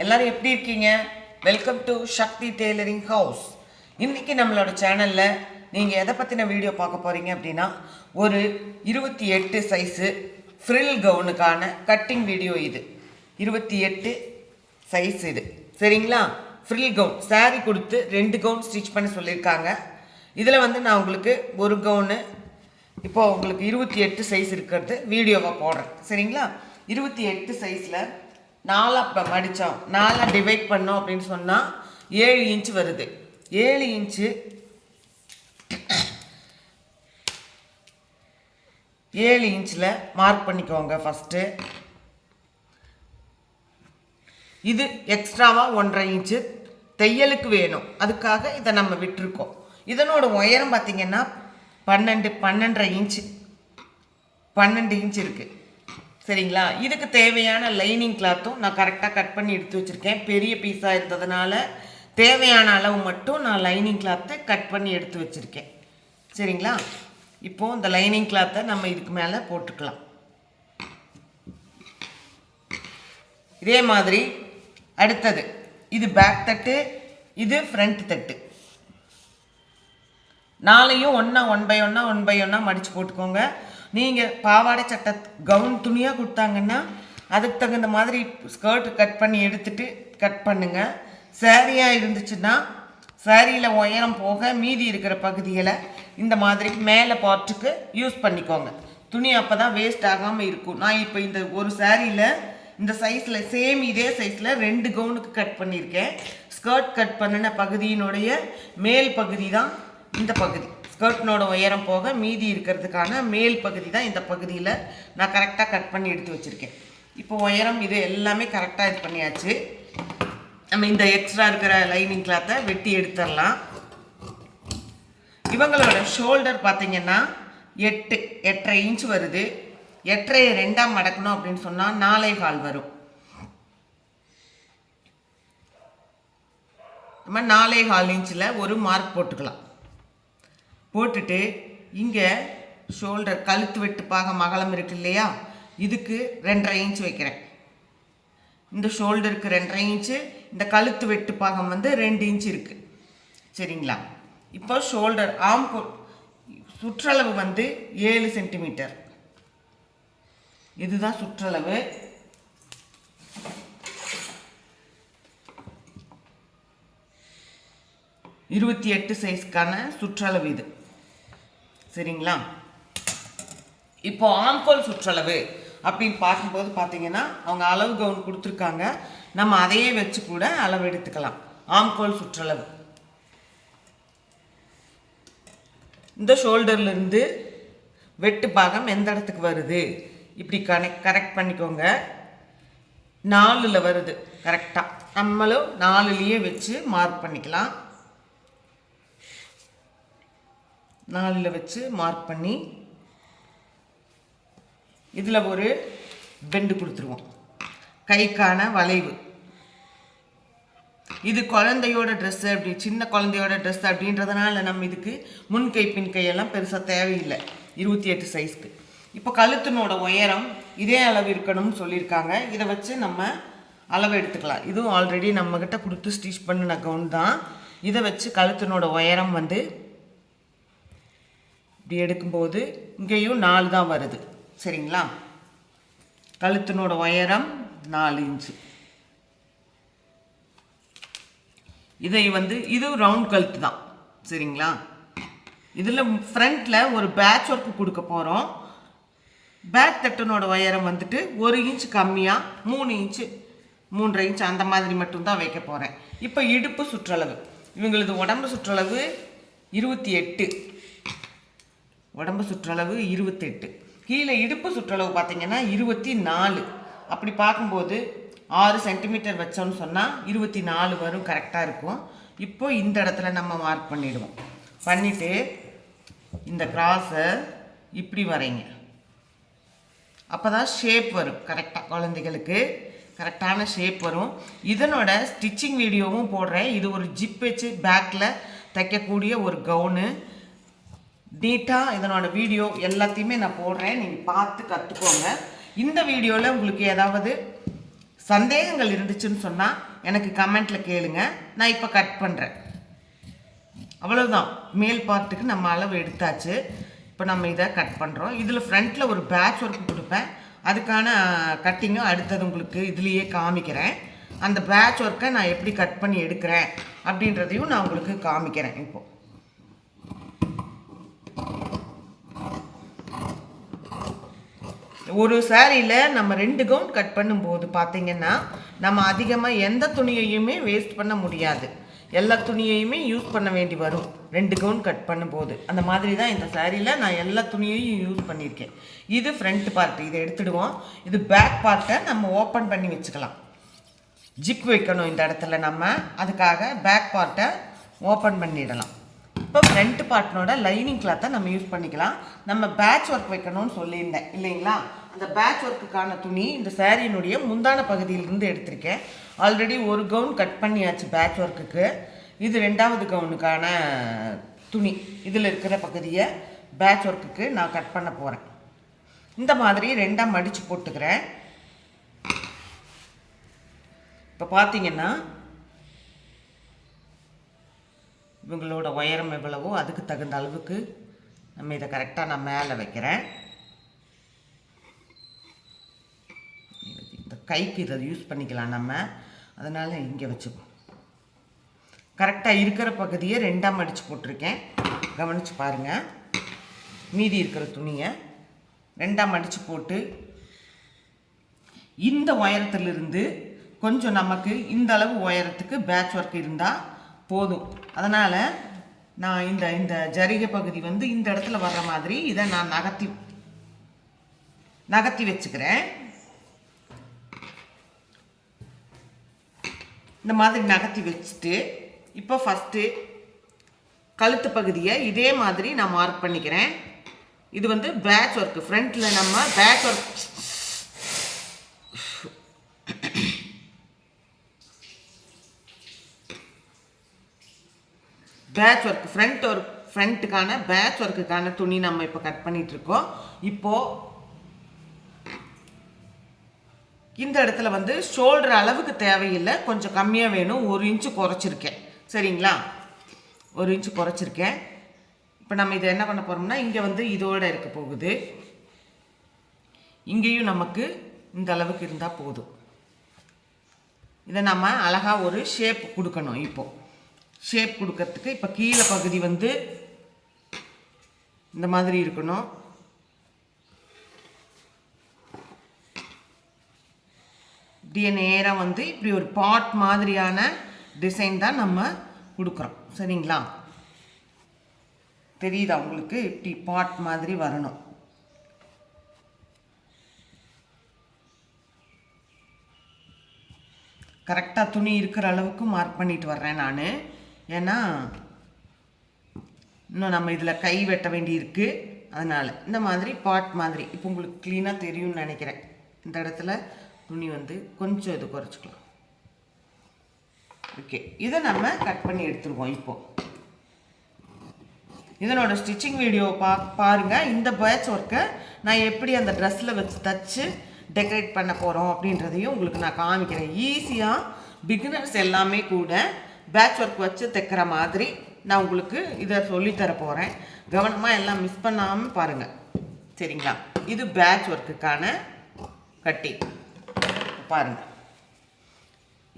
எல்லாரும் எப்படி இருக்கீங்க? Welcome to Sakthi tailoring house இன்றைக்கி நம்மளோட சேனலில் நீங்கள் எதை பற்றின வீடியோ பார்க்க போகிறீங்க அப்படின்னா ஒரு இருபத்தி எட்டு சைஸு ஃப்ரில் கவுனுக்கான கட்டிங் வீடியோ இது. இருபத்தி எட்டு சைஸ் இது. சரிங்களா? ஃப்ரில் கவுன் saree கொடுத்து ரெண்டு கவுன் ஸ்டிச் பண்ண சொல்லியிருக்காங்க. இதில் வந்து நான் உங்களுக்கு ஒரு கவுனு இப்போ உங்களுக்கு இருபத்தி எட்டு சைஸ் இருக்கிறது வீடியோவாக போடுறேன். சரிங்களா? இருபத்தி எட்டு சைஸில் நாலாக இப்போ மடித்தோம் நாலாக டிவைட் பண்ணோம் அப்படின்னு சொன்னால் ஏழு இன்ச் வருது. ஏழு இன்ச்சு ஏழு இன்ச்சில் மார்க் பண்ணிக்கோங்க ஃபஸ்ட்டு இது எக்ஸ்ட்ராவாக ஒன்றரை இன்ச்சு தையலுக்கு வேணும். அதுக்காக இதை நம்ம விட்டுருக்கோம். இதனோட உயரம் பார்த்தீங்கன்னா பன்னெண்டு பன்னெண்டரை இன்ச்சு பன்னெண்டு இன்ச் இருக்குது சரிங்களா? இதுக்கு தேவையான லைனிங் கிளாத்தும் நான் கரெக்டாக கட் பண்ணி எடுத்து வச்சுருக்கேன். பெரிய பீஸாக இருந்ததுனால தேவையான அளவு மட்டும் நான் லைனிங் கிளாத்தை கட் பண்ணி எடுத்து வச்சுருக்கேன். சரிங்களா? இப்போது இந்த லைனிங் கிளாத்தை நம்ம இதுக்கு மேலே போட்டுக்கலாம். இதே மாதிரி அடுத்தது இது பேக் தட்டு இது ஃப்ரண்ட் தட்டு. நாளையும் ஒன்றா ஒன் பை ஒன்றா ஒன் பை ஒன்றா மடித்து போட்டுக்கோங்க. நீங்கள் பாவாடை சட்டை கவுன் துணியாக கொடுத்தாங்கன்னா அதுக்கு தகுந்த மாதிரி ஸ்கர்ட் கட் பண்ணி எடுத்துட்டு கட் பண்ணுங்கள் சேரீயாக இருந்துச்சுன்னா சேரீயில் உயரம் போக மீதி இருக்கிற பகுதிகளை இந்த மாதிரி மேலே பார்ட்டுக்கு யூஸ் பண்ணிக்கோங்க. துணி அப்போ தான் வேஸ்ட் ஆகாமல் இருக்கும். நான் இப்போ இந்த ஒரு சேரீயில் இந்த சைஸில் சேம் இதே சைஸில் ரெண்டு கவுனுக்கு கட் பண்ணியிருக்கேன். ஸ்கர்ட் கட் பண்ணின பகுதியினுடைய மேல் பகுதி தான் இந்த பகுதி. ஸ்கர்ட்னோட உயரம் போக மீதி இருக்கிறதுக்கான மேல் பகுதி தான் இந்த பகுதியில் நான் கரெக்டாக கட் பண்ணி எடுத்து வச்சுருக்கேன். இப்போ உயரம் இது எல்லாமே கரெக்டாக இது பண்ணியாச்சு. நம்ம இந்த எக்ஸ்ட்ரா இருக்கிற லைனிங் கிளாத்தை வெட்டி எடுத்துடலாம். இவங்களோட ஷோல்டர் பார்த்தீங்கன்னா எட்டு எட்டரை இன்ச் வருது. எட்டரை ரெண்டாம் மடக்கணும் அப்படின்னு சொன்னால் நாலே கால் வரும். நம்ம நாலே கால் இன்ச்சில் ஒரு மார்க் போட்டுக்கலாம். போட்டுட்டு இங்கே ஷோல்டர் கழுத்து வெட்டு பாகம் அகலம் இருக்கு இல்லையா? இதுக்கு ரெண்டரை இன்ச் வைக்கிறேன். இந்த ஷோல்டருக்கு ரெண்டரை இன்ச்சு இந்த கழுத்து வெட்டு பாகம் வந்து ரெண்டு இன்ச் இருக்குது சரிங்களா? இப்போ ஷோல்டர் ஆம் சுற்றளவு வந்து ஏழு சென்டிமீட்டர் இதுதான் சுற்றளவு. இருபத்தி எட்டு சைஸ்க்கான சுற்றளவு இது. சரிங்களா? இப்போ ஆம்கோல் சுற்றளவு அப்படின்னு பார்க்கும்போது பார்த்தீங்கன்னா அவங்க அளவு கவுன் கொடுத்துருக்காங்க. நம்ம அதையே வச்சு கூட அளவு எடுத்துக்கலாம். ஆம்கோல் சுற்றளவு. இந்த ஷோல்டர்லேருந்து வெட்டு பாகம் எந்த இடத்துக்கு வருது? இப்படி கனெக்ட் கரெக்ட் பண்ணிக்கோங்க. நாலில் வருது கரெக்டாக நம்மளும் நாலுலேயே வச்சு மார்க் பண்ணிக்கலாம். நாலில் வச்சு மார்க் பண்ணி இதில் ஒரு பெண்டு கொடுத்துருவோம். கைக்கான வளைவு. இது குழந்தையோட ட்ரெஸ்ஸு அப்படி சின்ன குழந்தையோட ட்ரெஸ் அப்படின்றதுனால நம்ம இதுக்கு முன் கை பின் கையெல்லாம் பெருசாக தேவையில்லை. இருபத்தி எட்டு சைஸ்க்கு இப்போ கழுத்தினோட உயரம் இதே அளவு இருக்கணும்னு சொல்லியிருக்காங்க. இதை வச்சு நம்ம அளவு எடுத்துக்கலாம். இதுவும் ஆல்ரெடி நம்மக்கிட்ட கொடுத்து ஸ்டிச் பண்ணின கவுன் தான். இதை வச்சு கழுத்தினோட உயரம் வந்து இப்படி எடுக்கும்போது இங்கேயும் நாலு தான் வருது. சரிங்களா? கழுத்தினோட உயரம் நாலு இன்ச்சு. இதை வந்து இது ரவுண்ட் கழுத்து தான். சரிங்களா? இதில் ஃப்ரண்ட்டில் ஒரு பேட்ச் ஒர்க்கு கொடுக்க போகிறோம் பேக் தட்டனோட உயரம் வந்துட்டு ஒரு இன்ச் கம்மியாக மூணு இன்ச்சு மூன்றரை இன்ச் அந்த மாதிரி மட்டும்தான் வைக்க போகிறேன் இப்போ இடுப்பு சுற்றளவு. இவங்களது உடம்பு சுற்றளவு இருபத்தி எட்டு. உடம்பு சுற்றளவு இருபத்தெட்டு. கீழே இடுப்பு சுற்றளவு பார்த்தீங்கன்னா இருபத்தி நாலு அப்படி பார்க்கும்போது ஆறு சென்டிமீட்டர் வச்சோம்னு சொன்னால் இருபத்தி நாலு வரும் கரெக்டாக இருக்கும். இப்போது இந்த இடத்துல நம்ம மார்க் பண்ணிவிடுவோம் பண்ணிவிட்டு இந்த கிராஸை இப்படி வரைங்க. அப்போ தான் ஷேப் வரும் கரெக்டாக குழந்தைகளுக்கு கரெக்டான ஷேப் வரும். இதனோட ஸ்டிச்சிங் வீடியோவும் போடுறேன். இது ஒரு ஜிப் வச்சு பேக்கில் தைக்கக்கூடிய ஒரு கவுனு நீட்டாக இதனோட வீடியோ எல்லாத்தையுமே நான் போடுறேன். நீங்கள் பார்த்து கற்றுக்கோங்க இந்த வீடியோவில் உங்களுக்கு ஏதாவது சந்தேகங்கள் இருந்துச்சுன்னு சொன்னால் எனக்கு கமெண்ட்டில் கேளுங்க. நான் இப்போ கட் பண்ணுறேன் அவ்வளோதான் மேல் பார்ட்டுக்கு நம்ம அளவு எடுத்தாச்சு. இப்போ நம்ம இதை கட் பண்ணுறோம் இதில் ஃப்ரண்ட்டில் ஒரு பேட்ச் ஒர்க் கொடுப்பேன். அதுக்கான கட்டிங்கும் அடுத்தது உங்களுக்கு இதுலேயே காமிக்கிறேன். அந்த பேட்ச் ஒர்க்கை நான் எப்படி கட் பண்ணி எடுக்கிறேன் அப்படின்றதையும் நான் உங்களுக்கு காமிக்கிறேன் இப்போது ஒரு சாரியில் நம்ம ரெண்டு கவுன் கட் பண்ணும்போது பார்த்தீங்கன்னா நம்ம அதிகமாக எந்த துணியையுமே வேஸ்ட் பண்ண முடியாது. எல்லா துணியையுமே யூஸ் பண்ண வேண்டி வரும். ரெண்டு கவுன் கட் பண்ணும்போது. அந்த மாதிரி தான் இந்த சாரியில் நான் எல்லா துணியையும் யூஸ் பண்ணியிருக்கேன் இது ஃப்ரண்ட் பார்ட் இதை எடுத்துடுவோம். இது பேக் பார்ட்டை நம்ம ஓப்பன் பண்ணி வச்சுக்கலாம். ஜிப் வைக்கணும் இந்த இடத்துல நம்ம. அதுக்காக பேக் பார்ட்டை ஓப்பன் பண்ணிடலாம். இப்போ ஃப்ரண்ட் பார்ட்னோட லைனிங் கிளாத்தை நம்ம யூஸ் பண்ணிக்கலாம். நம்ம பேட்ச் ஒர்க் வைக்கணும்னு சொல்லியிருந்தேன். இல்லைங்களா? அந்த பேட்ச் ஒர்க்குக்கான துணி இந்த சாரியினுடைய முந்தான பகுதியிலிருந்து எடுத்திருக்கேன். ஆல்ரெடி ஒரு கவுன் கட் பண்ணியாச்சு பேட்ச் ஒர்க்குக்கு இது ரெண்டாவது கவுனுக்கான துணி. இதில் இருக்கிற பகுதியை பேட்ச் ஒர்க்குக்கு நான் கட் பண்ண போகிறேன் இந்த மாதிரி ரெண்டாக மடித்து போட்டுக்கிறேன். இப்போ பார்த்தீங்கன்னா இவங்களோட உயரம் எவ்வளவோ அதுக்கு தகுந்த அளவுக்கு நம்ம இதை கரெக்டாக நான் மேலே வைக்கிறேன். கைக்கு இதை யூஸ் பண்ணிக்கலாம் நம்ம. அதனால் இங்கே வச்சுப்போம் கரெக்டாக இருக்கிற பகுதியை ரெண்டாக மடித்து போட்டிருக்கேன். கவனித்து பாருங்கள் மீதி இருக்கிற துணியை ரெண்டாக மடித்து போட்டு இந்த உயரத்திலிருந்து கொஞ்சம் நமக்கு இந்த அளவு உயரத்துக்கு பேட்ச் ஒர்க் இருந்தால் போதும். அதனால் நான் இந்த இந்த ஜரிகை பகுதி வந்து இந்த இடத்துல வர்ற மாதிரி இதை நான் நகர்த்தி நகர்த்தி வச்சுக்கிறேன். இந்த மாதிரி நகர்த்தி வச்சுட்டு இப்போ ஃபஸ்ட்டு கழுத்து பகுதியை இதே மாதிரி நான் மார்க் பண்ணிக்கிறேன். இது வந்து பேட்ச் ஒர்க்கு ஃப்ரண்ட்டில் நம்ம patch work patch work front work ஃப்ரண்ட்டுக்கான patch ஒர்க்குக்கான துணி நம்ம இப்போ கட் பண்ணிகிட்ருக்கோம் இருக்கோம் இப்போ இந்த இடத்துல வந்து ஷோல்டர் அளவுக்கு தேவையில்லை. கொஞ்சம் கம்மியாக வேணும். ஒரு இன்ச்சு குறைச்சிருக்கேன். சரிங்களா? ஒரு இன்ச்சு குறைச்சிருக்கேன். இப்போ நம்ம இதை என்ன பண்ண போகிறோம்னா இங்கே வந்து இதோட இருக்க போகுது. இங்கேயும் நமக்கு இந்த அளவுக்கு இருந்தால் போதும். இதை நம்ம அழகாக ஒரு ஷேப் கொடுக்கணும் இப்போது ஷேப் கொடுக்கறதுக்கு இப்போ கீழே பகுதி வந்து இந்த மாதிரி இருக்கணும். இப்படியே நேராக வந்து இப்படி ஒரு பாட் மாதிரியான டிசைன் தான் நம்ம கொடுக்குறோம் சரிங்களா? தெரியுதா உங்களுக்கு? இப்படி பாட் மாதிரி வரணும். கரெக்டாக துணி இருக்கிற அளவுக்கு மார்க் பண்ணிட்டு வர்றேன் நான். ஏன்னா இன்னும் நம்ம இதில் கை வெட்ட வேண்டியிருக்கு அதனால் இந்த மாதிரி பாட் மாதிரி. இப்போ உங்களுக்கு க்ளீனாக தெரியும்னு நினைக்கிறேன். இந்த இடத்துல துணி வந்து கொஞ்சம் இது குறைச்சிக்கலாம். ஓகே இதை நம்ம கட் பண்ணி எடுத்துருவோம் இப்போது இதனோட ஸ்டிச்சிங் வீடியோ பா பாருங்கள் இந்த பேட்ச் ஒர்க்கை நான் எப்படி அந்த ட்ரெஸ்ஸில் வச்சு தச்சு டெக்கரேட் பண்ண போகிறோம் அப்படின்றதையும் உங்களுக்கு நான் காமிக்கிறேன். ஈஸியாக பிகினர்ஸ் எல்லாமே கூட பேட்ச் ஒர்க் வச்சு தைக்கிற மாதிரி நான் உங்களுக்கு இதை சொல்லித்தர போகிறேன் கவனமாக எல்லாம் மிஸ் பண்ணாமல் பாருங்கள் சரிங்களா? இது பேட்ச் ஒர்க்குக்கான கட்டி. பாருங்கள்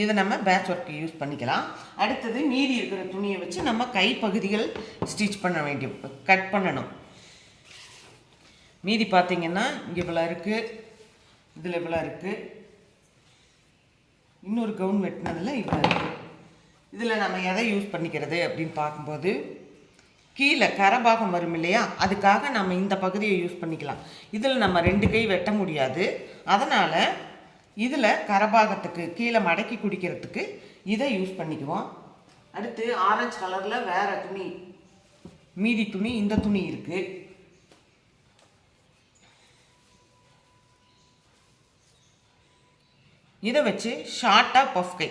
இதை நம்ம பேட்ச் ஒர்க்கு யூஸ் பண்ணிக்கலாம். அடுத்தது மீதி இருக்கிற துணியை வச்சு நம்ம கைப்பகுதிகள் ஸ்டிச் பண்ண வேண்டிய கட் பண்ணணும். மீதி பார்த்தீங்கன்னா இங்கே இவ்வளோ இருக்குது இதில் இவ்வளோ இருக்குது இன்னொரு கவுன் வெட்டினதில் இவ்வளோ இருக்குது இதில் நம்ம எதை யூஸ் பண்ணிக்கிறது அப்படின்னு பார்க்கும்போது கீழே கரபாகம் வரும் இல்லையா? அதுக்காக நம்ம இந்த பகுதியை யூஸ் பண்ணிக்கலாம். இதில் நம்ம ரெண்டு கை வெட்ட முடியாது. அதனால் இதில் கரபாகத்துக்கு கீழே மடக்கி குடிக்கிறதுக்கு இதை யூஸ் பண்ணிக்குவோம். அடுத்து ஆரஞ்சு கலரில் வேறு துணி. மீதி துணி இந்த துணி இருக்குது இதை வச்சு ஷார்ட்டாக பஃப் கை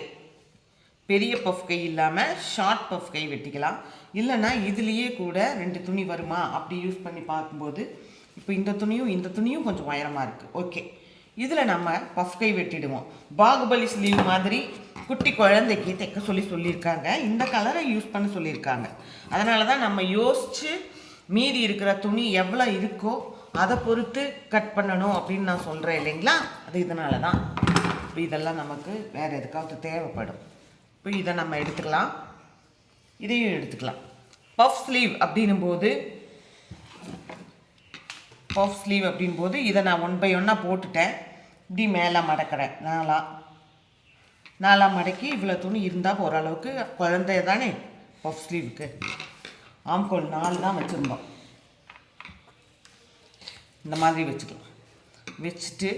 பெரிய பஃப் கை இல்லாமல் ஷார்ட் பஃப் கை வெட்டிக்கலாம். இல்லைன்னா இதுலேயே கூட ரெண்டு துணி வருமா? அப்படி யூஸ் பண்ணி பார்க்கும்போது இப்போ இந்த துணியும் இந்த துணியும் கொஞ்சம் உயரமாக இருக்குது ஓகே இதில் நம்ம பஃப் கை வெட்டிடுவோம். பாகுபலி ஸ்லீவ் மாதிரி குட்டி குழந்தைக்கு தைக்க சொல்லி சொல்லியிருக்காங்க. இந்த கலரை யூஸ் பண்ண சொல்லியிருக்காங்க. அதனால தான் நம்ம யோசித்து மீதி இருக்கிற துணி எவ்வளோ இருக்கோ அதை பொறுத்து கட் பண்ணணும் அப்படின்னு நான் சொல்கிறேன் இல்லைங்களா? அது இதனால தான் இப்போ இதெல்லாம் நமக்கு வேறு எதுக்காவது தேவைப்படும். இப்போ இதை நம்ம எடுத்துக்கலாம். இதையும் எடுத்துக்கலாம். பஃப் ஸ்லீவ் அப்படின்னும் போது பஃப் ஸ்லீவ் அப்படின் போது இதை நான் ஒன் பை ஒன்னாக போட்டுட்டேன். இப்படி மேலே மடக்கிறேன். நாலாக நாலாம் மடக்கி இவ்வளோ துணி இருந்தால் ஓரளவுக்கு குழந்தைய தானே? பஃப் ஸ்லீவுக்கு ஆம்கோல் நாலு தான் வச்சுருந்தோம். இந்த மாதிரி வச்சுக்கலாம். வச்சுட்டு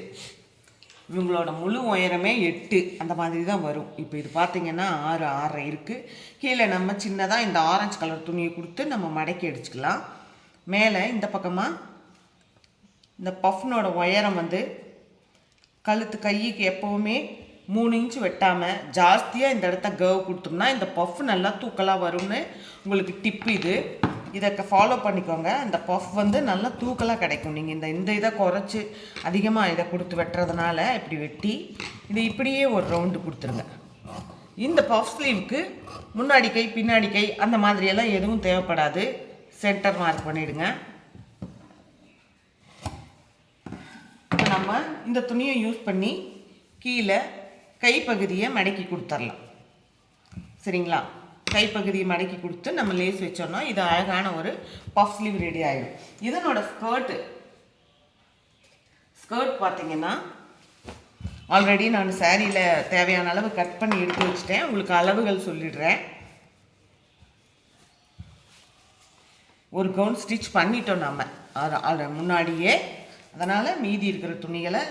இவங்களோட முழு உயரமே எட்டு. அந்த மாதிரி தான் வரும். இப்போ இது பார்த்திங்கன்னா ஆறு ஆறரை இருக்குது கீழே நம்ம சின்னதாக இந்த ஆரஞ்சு கலர் துணியை கொடுத்து நம்ம மடக்கி அடிச்சுக்கலாம். மேலே இந்த பக்கமாக இந்த பஃப்னோட உயரம் வந்து கழுத்து கைக்கு எப்போவுமே மூணு இன்ச்சு வெட்டாமல் ஜாஸ்தியாக இந்த இடத்த கர்வ் கொடுத்தோம்னா இந்த பஃப் நல்லா தூக்கலாக வரும்னு உங்களுக்கு டிப் இது. இதை ஃபாலோ பண்ணிக்கோங்க. இந்த பஃப் வந்து நல்லா தூக்கலாக கிடைக்கும். நீங்கள் இந்த இந்த இதை குறைச்சி அதிகமாக இதை கொடுத்து வெட்டுறதுனால இப்படி வெட்டி இது இப்படியே ஒரு ரவுண்டு கொடுத்துருங்க. இந்த பஃப் ஸ்லீவுக்கு முன்னாடி கை பின்னாடி கை அந்த மாதிரியெல்லாம் எதுவும் தேவைப்படாது. சென்டர் மார்க் பண்ணிவிடுங்க இப்போ நம்ம இந்த துணியை யூஸ் பண்ணி கீழே கைப்பகுதியை மடக்கி கொடுத்துர்லாம் சரிங்களா? கைப்பகுதியை மடக்கி கொடுத்து நம்ம லேஸ் வச்சோம்னா இது அழகான ஒரு பஃப் ஸ்லீவ் ரெடி ஆகிடும் இதனோட ஸ்கர்ட்டு ஸ்கர்ட் பார்த்தீங்கன்னா ஆல்ரெடி நான் சேரீயில் தேவையான அளவு கட் பண்ணி எடுத்து வச்சுட்டேன். உங்களுக்கு அளவுகள் சொல்லிடுறேன். ஒரு கவுன் ஸ்டிச் பண்ணிட்டோம் நம்ம முன்னாடியே அதனால் மீதி இருக்கிற துணிகளை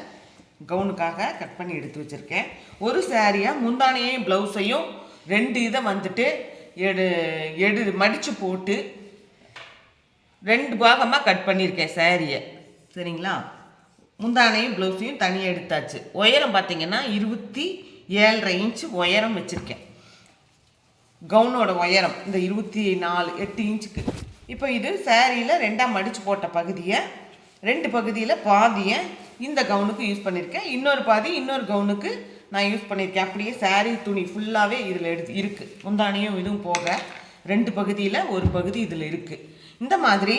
கவுனுக்காக கட் பண்ணி எடுத்து வச்சுருக்கேன். ஒரு சாரியாக முந்தானையும் ப்ளவுஸையும் ரெண்டு இதை வந்துட்டு எடு எடு மடித்து போட்டு ரெண்டு பாகமாக கட் பண்ணியிருக்கேன் சாரியை சரிங்களா? முந்தானையும் ப்ளவுஸையும் தனியாக எடுத்தாச்சு. உயரம் பார்த்தீங்கன்னா இருபத்தி ஏழரை இன்ச்சு உயரம் வச்சுருக்கேன். கவுனோட உயரம் இந்த இருபத்தி நாலு எட்டு இன்ச்சுக்கு. இப்போ இது சேரீயில் ரெண்டாக மடித்து போட்ட பகுதியை ரெண்டு பகுதியில் பாதியை இந்த கவுனுக்கு யூஸ் பண்ணியிருக்கேன் இன்னொரு பாதி இன்னொரு கவுனுக்கு நான் யூஸ் பண்ணியிருக்கேன் அப்படியே சாரீ துணி ஃபுல்லாகவே இதில் எடுத்து இருக்குது முந்தானியும் இதுவும் போக ரெண்டு பகுதியில் ஒரு பகுதி இதில் இருக்குது இந்த மாதிரி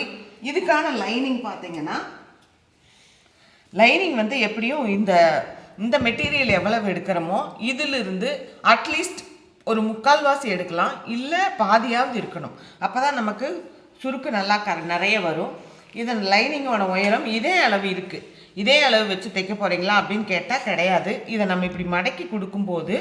இதுக்கான லைனிங் பார்த்தீங்கன்னா லைனிங் வந்து எப்படியும் இந்த இந்த மெட்டீரியல் எவ்வளவு எடுக்கிறோமோ இதிலிருந்து அட்லீஸ்ட் ஒரு முக்கால்வாசி எடுக்கலாம். இல்லை பாதியாவது இருக்கணும். அப்போ தான் நமக்கு சுருக்கு நல்லா க நிறைய வரும். இதன் லைனிங்கோட உயரம் இதே அளவு இருக்குது இதே அளவு வச்சு தைக்க போகிறீங்களா அப்படின்னு கேட்டால் கிடையாது. இதை நம்ம இப்படி மடக்கி கொடுக்கும்போது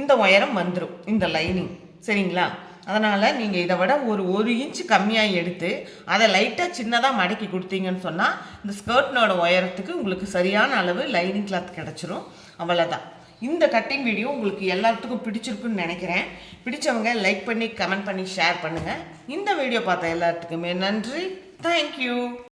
இந்த உயரம் வந்துடும் இந்த லைனிங் சரிங்களா? அதனால் நீங்கள் இதை விட ஒரு ஒரு இன்ச்சு கம்மியாக எடுத்து அதை லைட்டாக சின்னதாக மடக்கி கொடுத்தீங்கன்னு சொன்னால் இந்த ஸ்கர்ட்னோட உயரத்துக்கு உங்களுக்கு சரியான அளவு லைனிங் கிளாத் கிடச்சிரும். அவ்வளோதான் இந்த கட்டிங் வீடியோ உங்களுக்கு எல்லாத்துக்கும் பிடிச்சிருக்குன்னு நினைக்கிறேன். பிடிச்சவங்க லைக் பண்ணி கமெண்ட் பண்ணி ஷேர் பண்ணுங்கள் இந்த வீடியோ பார்த்த எல்லாத்துக்குமே நன்றி. Thank you.